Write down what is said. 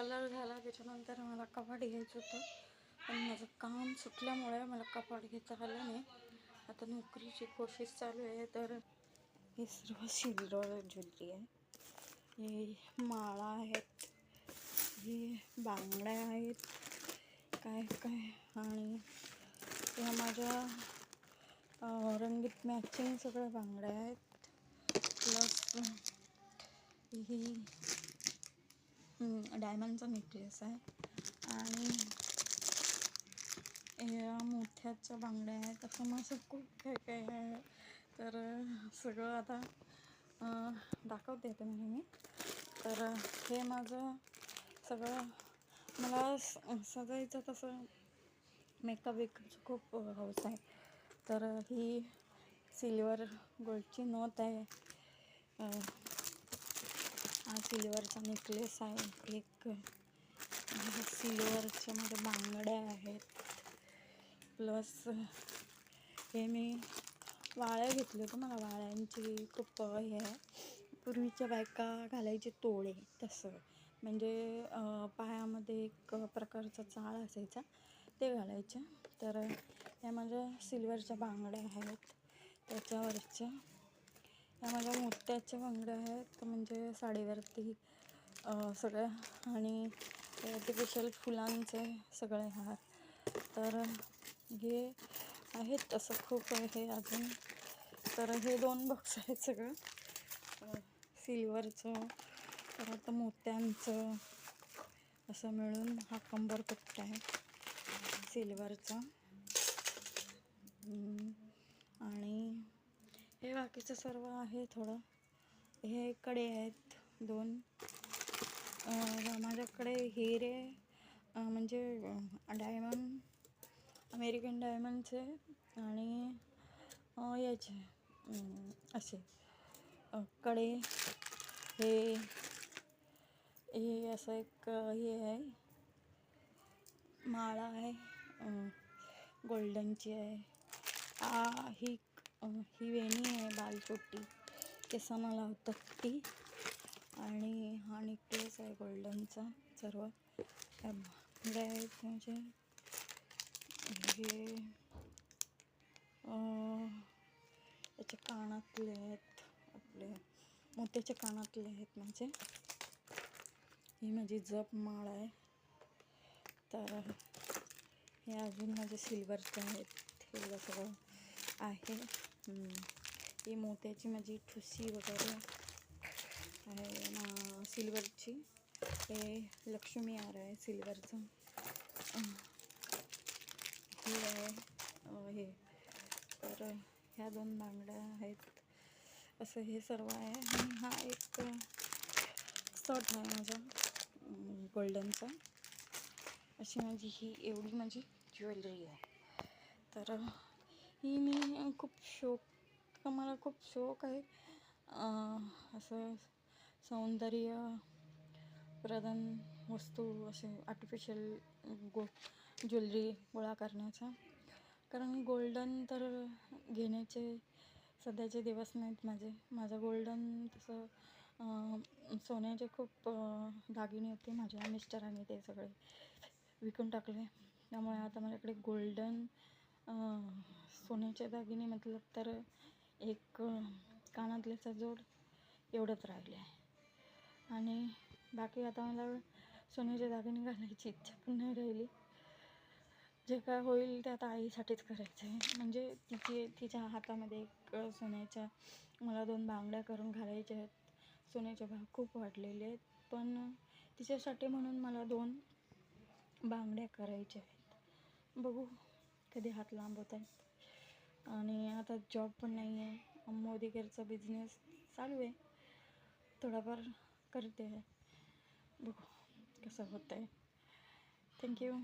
Colour झाला त्याच्यानंतर मला कपाट घ्यायचं होतं. पण माझं काम सुटल्यामुळे मला कपाट घेता आलं नाही. आता नोकरीची कोशिश चालू आहे तर हे सर्व सिल्वर ज्वेलरी आहे. हे माळा आहेत हे बांगड्या आहेत काय काय आणि ह्या माझ्या रंगीत मॅचिंग सगळ्या बांगड्या आहेत. प्लस ही डायमंडचा नेकलेस आहे. आणि या मोठ्याच्या बांगड्या आहेत. असं माझं खूप काय काय आहे. तर सगळं आता दाखवते तुम्हाला मी तर हे माझं सगळं मला स सजायचं तसं मेकअप वेकअपचं खूप हौस आहे. तर ही सिल्वर गोल्डची नथ आहे. हा सिल्वरचा नेकलेस आहे. एक सिल्वरच्या मध्ये बांगड्या आहेत. प्लस हे मी वाळ्या घेतले होते मला वाळ्यांची खूप हे. आहे पूर्वीच्या बायका घालायचे तोळे तसं. म्हणजे पायामध्ये एक प्रकारचा चाळ असायचा ते घालायचे. तर या माझ्या सिल्वरच्या बांगड्या आहेत. त्याच्यावरच्या या माझ्या मोत्याच्या बांगड्या आहेत म्हणजे साडीवरती सगळ्या आणि आर्टिफिशियल फुलांचे सगळे हार. तर हे आहेत तसं खूप आहे अजून. तर हे दोन बॉक्स आहेत सगळं. सिल्वरचं परत मोत्यांचं असं मिळून हा कंबरपट्टा आहे सिल्वरचा आणि हे बाकीचं सर्व आहे थोडं. हे कडे आहेत दोन. माझ्याकडे हिरे म्हणजे डायमंड अमेरिकन डायमंडचे आणि याचे असे. कडे हे हे असं एक हे आहे. माळा आहे गोल्डनची आहे. ही ही वेणी आहे बालचोटी केसांना लावतात ती आणि हा नेकलेस आहे गोल्डनचा सर्व. आहेत म्हणजे हे याच्या याचे कानातले आहेत आपले. मोत्याच्या कानातले आहेत माझे. ही माझी जप माळ आहे. तर हे अजून माझे सिल्वरचे आहेत. हे सगळं आहे. ही मोत्याची माझी ठुसी वगैरे आहे ना सिल्वरची. हे लक्ष्मी हार आहे सिल्वरचं. हे आहे हे. तर ह्या दोन बांगड्या आहेत. असं हे सर्व आहे. आणि हा एक स्टॉट आहे माझा गोल्डनचा. अशी माझी ही एवढी माझी ज्वेलरी आहे. तर ही मी खूप शौक मला खूप शौक आहे. असं सौंदर्य प्रधान वस्तू असे आर्टिफिशियल गो ज्वेलरी गोळा करण्याचा. कारण गोल्डन तर घेण्याचे सध्याचे दिवस नाहीत माझे. माझं गोल्डन तसं सोन्याचे खूप दागिने होते माझ्या मिस्टरांनी ते सगळे विकून टाकले. त्यामुळे आता माझ्याकडे गोल्डन सोन्याचे दागिने मतलब तर एक कानातल्याचा जोड एवढंच राहिले आहे. आणि बाकी आता मला सोन्याचे दागिने घालायची इच्छा पण नाही राहिली. जे काय होईल ते आता आईसाठीच करायचं आहे. म्हणजे तिची तिच्या हातामध्ये एक सोन्याच्या मला दोन बांगड्या करून घालायच्या आहेत. सोन्याचे भाव खूप वाढलेले आहेत. पण तिच्यासाठी म्हणून मला दोन बांगड्या करायच्या आहेत. बघू. कधी हात लांब होत आहेत. आणि आता जॉब पण नाही आहे मोदीगरचा बिझनेस चालू आहे. थोडाफार करते आहे. बघू कसं होतं आहे थँक्यू